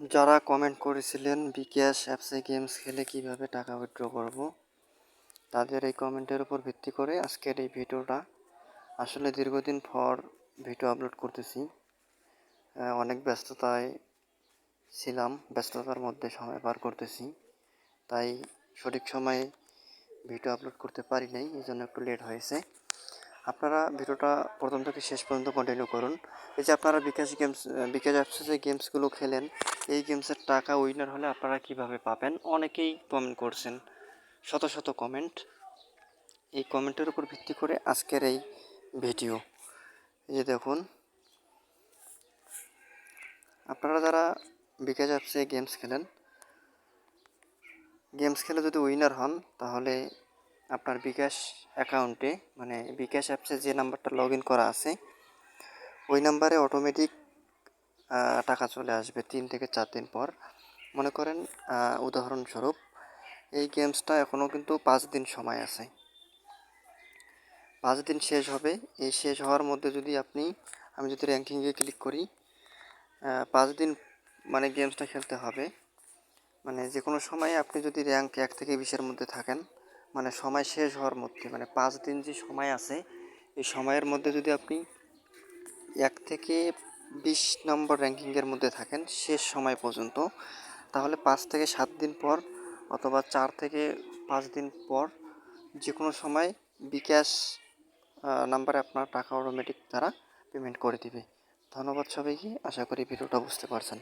যারা কমেন্ট করেছিলেন বিকাশ অ্যাপসে গেমস খেলে কীভাবে টাকা উইথড্র করব, তাদের এই কমেন্টের উপর ভিত্তি করে আজকের এই ভিডিওটা। আসলে দীর্ঘদিন পর ভিডিও আপলোড করতেছি। অনেক ব্যস্ততায় ছিলাম, ব্যস্ততার মধ্যে সময় পার করতেছি। তাই সঠিক সময়ে ভিডিও আপলোড করতে পারি নাই, এই জন্য একটু লেট হয়েছে। আপনারা ভিডিওটা প্রথম থেকে শেষ পর্যন্ত কন্টিনিউ করুন। এই যে আপনারা বিকাশ গেমস বিকাশ অ্যাপসে যে গেমসগুলো খেলেন, এই গেমসের টাকা উইনার হলে আপনারা কীভাবে পাবেন? অনেকেই কমেন্ট করছেন। শত শত কমেন্ট এই কমেন্টের উপর ভিত্তি করে আজকের এই ভিডিও এই যে দেখুন। আপনারা যারা বিকাশ অ্যাপসে গেমস খেলেন গেমস খেলে যদি উইনার হন, তাহলে আপনার বিকাশ অ্যাকাউন্টে মানে বিকাশ অ্যাপসে যে নাম্বারটা লগ ইন করা আছে, ওই নাম্বারে অটোমেটিক টাকা চলে আসবে তিন থেকে চার দিন পর। মনে করেন উদাহরণস্বরূপ, এই গেমসটা এখনও কিন্তু পাঁচ দিন সময় আছে। পাঁচ দিন শেষ হবে। এই শেষ হওয়ার মধ্যে যদি আপনি, আমি যদি র্যাঙ্কিংয়ে ক্লিক করি পাঁচ দিন মানে গেমসটা খেলতে হবে। মানে যে কোনো সময় আপনি যদি র্যাঙ্ক এক থেকে বিশের মধ্যে থাকেন মানে সময় শেষ হওয়ার মধ্যে মানে পাঁচ দিন যে সময় আছে, এই সময়ের মধ্যে যদি আপনি এক থেকে বিশ নম্বর র্যাঙ্কিংয়ের মধ্যে থাকেন শেষ সময় পর্যন্ত, তাহলে পাঁচ থেকে সাত দিন পর অথবা চার থেকে পাঁচ দিন পর যে কোনো সময় বিকাশ নাম্বারে আপনার টাকা অটোমেটিক তারা পেমেন্ট করে দিবে। ধন্যবাদ সবাইকে, আশা করি ভিডিওটা বুঝতে পারছেন।